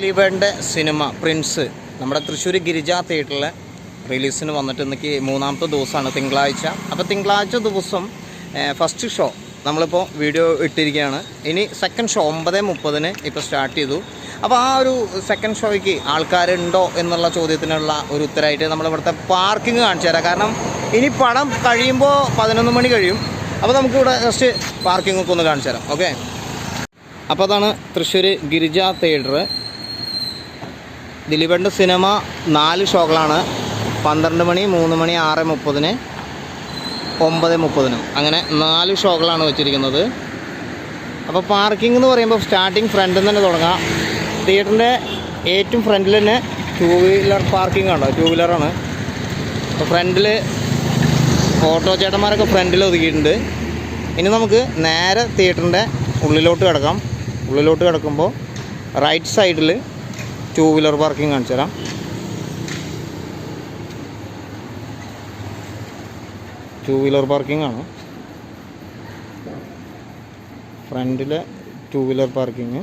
ദിലീപേന്റെ cinema Prince നമ്മുടെ തൃശ്ശൂർ ഗിരിജ തിയേറ്ററിൽ റിലീസിന് വന്നിട്ട് ഇന്നേക്ക് മൂന്നാമത്തെ ദിവസമാണ് തിങ്കളാഴ്ച. അപ്പോൾ തിങ്കളാഴ്ച ദിവസം ഫസ്റ്റ് ഷോ നമ്മളിപ്പോൾ വീഡിയോ ഇട്ടിരിക്കുകയാണ്. ഇനി സെക്കൻഡ് ഷോ ഒമ്പത് മുപ്പതിന് ഇപ്പോൾ സ്റ്റാർട്ട് ചെയ്തു. അപ്പോൾ ആ ഒരു സെക്കൻഡ് ഷോയ്ക്ക് ആൾക്കാരുണ്ടോ എന്നുള്ള ചോദ്യത്തിനുള്ള ഒരു ഉത്തരമായിട്ട് നമ്മളിവിടുത്തെ പാർക്കിംഗ് കാണിച്ചു തരാം. കാരണം ഇനി പടം കഴിയുമ്പോൾ പതിനൊന്ന് മണി കഴിയും. അപ്പോൾ നമുക്കിവിടെ ജസ്റ്റ് പാർക്കിംഗ് ഒക്കെ ഒന്ന് കാണിച്ചു തരാം. ഓക്കെ അപ്പോൾ അതാണ് തൃശ്ശൂർ ഗിരിജ തിയേറ്റർ ദിലീപേന്റെ സിനിമ നാല് ഷോകളാണ്. പന്ത്രണ്ട് മണി മൂന്ന് മണി ആറ് മുപ്പതിന് ഒമ്പത് മുപ്പതിനും. അങ്ങനെ നാല് ഷോകളാണ് വെച്ചിരിക്കുന്നത്. അപ്പോൾ പാർക്കിംഗ് എന്ന് പറയുമ്പോൾ സ്റ്റാർട്ടിങ് ഫ്രണ്ടിൽ നിന്ന് തന്നെ തുടങ്ങാം. തിയേറ്ററിന്റെ ഏറ്റവും ഫ്രണ്ടിൽ തന്നെ ടൂ വീലർ പാർക്കിംഗ് ഉണ്ടോ ടൂ വീലറാണ് അപ്പോൾ ഫ്രണ്ടിൽ ഓട്ടോ ചേട്ടന്മാരൊക്കെ ഫ്രണ്ടിൽ ഒതുക്കിയിട്ടുണ്ട്. ഇനി നമുക്ക് നേരെ തിയേറ്ററിന്റെ ഉള്ളിലോട്ട് കിടക്കാം. ഉള്ളിലോട്ട് കിടക്കുമ്പോൾ റൈറ്റ് സൈഡിൽ ടൂ വീലർ പാർക്കിംഗ് കാണിച്ചു തരാം. ടൂ വീലർ പാർക്കിംഗ് ആണ്. ഫ്രണ്ടിലെ ടു വീലർ പാർക്കിംഗ്.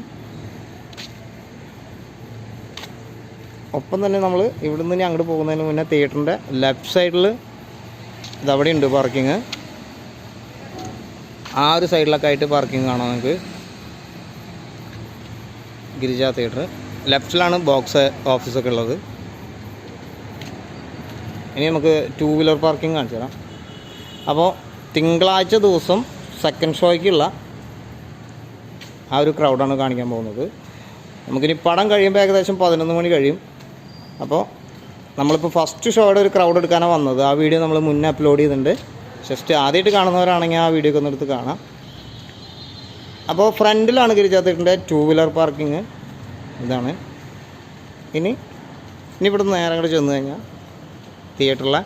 ഒപ്പം തന്നെ നമ്മൾ ഇവിടെ നിന്ന് അങ്ങോട്ട് പോകുന്നതിന് മുന്നേ തിയേറ്ററിന്റെ ലെഫ്റ്റ് സൈഡിൽ ഇതവിടെ ഉണ്ട് പാർക്കിങ് ആ ഒരു സൈഡിലൊക്കെ ആയിട്ട് പാർക്കിംഗ് കാണാം നിങ്ങൾക്ക് ഗിരിജ തിയേറ്റർ. ലെഫ്റ്റിലാണ് ബോക്സ് ഓഫീസൊക്കെ ഉള്ളത്. ഇനി നമുക്ക് ടു വീലർ പാർക്കിംഗ് കാണിച്ചു തരാം. അപ്പോൾ തിങ്കളാഴ്ച ദിവസം സെക്കൻഡ് ഷോയ്ക്കുള്ള ആ ഒരു ക്രൗഡാണ് കാണിക്കാൻ പോകുന്നത്. നമുക്കിനി പടം കഴിയുമ്പോൾ ഏകദേശം പതിനൊന്ന് മണി കഴിയും. അപ്പോൾ നമ്മളിപ്പോൾ ഫസ്റ്റ് ഷോയുടെ ഒരു ക്രൗഡ് എടുക്കാനാണ് വന്നത്. ആ വീഡിയോ നമ്മൾ മുന്നേ അപ്ലോഡ് ചെയ്തിട്ടുണ്ട്. ജസ്റ്റ് ആദ്യമായിട്ട് കാണുന്നവരാണെങ്കിൽ ആ വീഡിയോ ഒക്കെ ഒന്ന് എടുത്ത് കാണാം. അപ്പോൾ ഫ്രണ്ടിലാണ് ഗിരിജാത്തേട്ടിന്റെ ടു വീലർ പാർക്കിങ് ഇതാണ്. ഇനി ഇനി ഇവിടുന്ന് നേരെ അങ്ങോട്ട് ചെന്ന് കഴിഞ്ഞാൽ തിയേറ്ററിലെ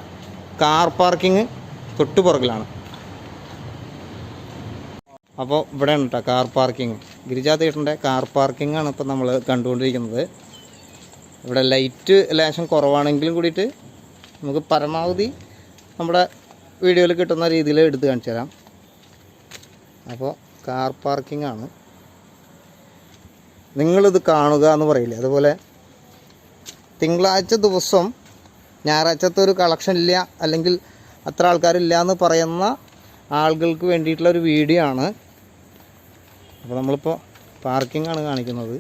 കാർ പാർക്കിങ് തൊട്ടു പുറകിലാണ്. അപ്പോൾ ഇവിടെ ഉണ്ട് കേട്ടോ കാർ പാർക്കിങ് ഗിരിജ തിയേറ്ററിന്റെ കാർ പാർക്കിംഗ് ആണ് ഇപ്പോൾ നമ്മൾ കണ്ടുകൊണ്ടിരിക്കുന്നത്. ഇവിടെ ലൈറ്റ് ലേശം കുറവാണെങ്കിലും കൂടിയിട്ട് നമുക്ക് പരമാവധി നമ്മുടെ വീഡിയോയിൽ കിട്ടുന്ന രീതിയിൽ എടുത്ത് കാണിച്ചു തരാം. അപ്പോൾ കാർ പാർക്കിംഗ് ആണ്. നിങ്ങളിത് കാണുക എന്ന് പറയില്ലേ? അതുപോലെ തിങ്കളാഴ്ച ദിവസം ഞായറാഴ്ചത്തെ ഒരു കളക്ഷൻ ഇല്ല അല്ലെങ്കിൽ അത്ര ആൾക്കാരില്ല എന്ന് പറയുന്ന ആളുകൾക്ക് വേണ്ടിയിട്ടുള്ള ഒരു വീഡിയോ ആണ്. അപ്പോൾ നമ്മളിപ്പോൾ പാർക്കിംഗ് ആണ് കാണിക്കുന്നത്.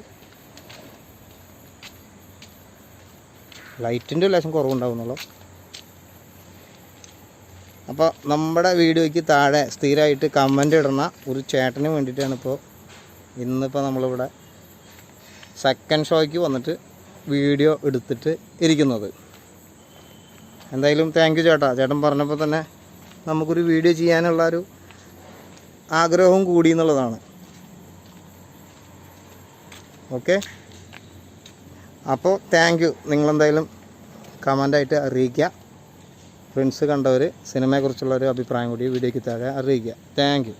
ലൈറ്റിന്റെ ലേശം കുറവുണ്ടാവുന്നുള്ളൂ. അപ്പോൾ നമ്മുടെ വീഡിയോയ്ക്ക് താഴെ സ്ഥിരമായിട്ട് കമന്റ് ഇടുന്ന ഒരു ചേട്ടന് വേണ്ടിയിട്ടാണ് ഇപ്പോൾ ഇന്നിപ്പോൾ നമ്മളിവിടെ സെക്കൻഡ് ഷോയ്ക്ക് വന്നിട്ട് വീഡിയോ എടുത്തിട്ട് ഇരിക്കുന്നത്. എന്തായാലും താങ്ക് യു ചേട്ടാ. ചേട്ടൻ പറഞ്ഞപ്പോൾ തന്നെ നമുക്കൊരു വീഡിയോ ചെയ്യാനുള്ള ഒരു ആഗ്രഹവും കൂടി എന്നുള്ളതാണ്. ഓക്കെ അപ്പോൾ താങ്ക് യു നിങ്ങളെന്തായാലും കമന്റായിട്ട് അറിയിക്കുക. ഫ്രണ്ട്സ് കണ്ടവർ സിനിമയെക്കുറിച്ചുള്ള ഒരു അഭിപ്രായം കൂടി വീഡിയോയ്ക്ക് താഴെ അറിയിക്കുക. താങ്ക്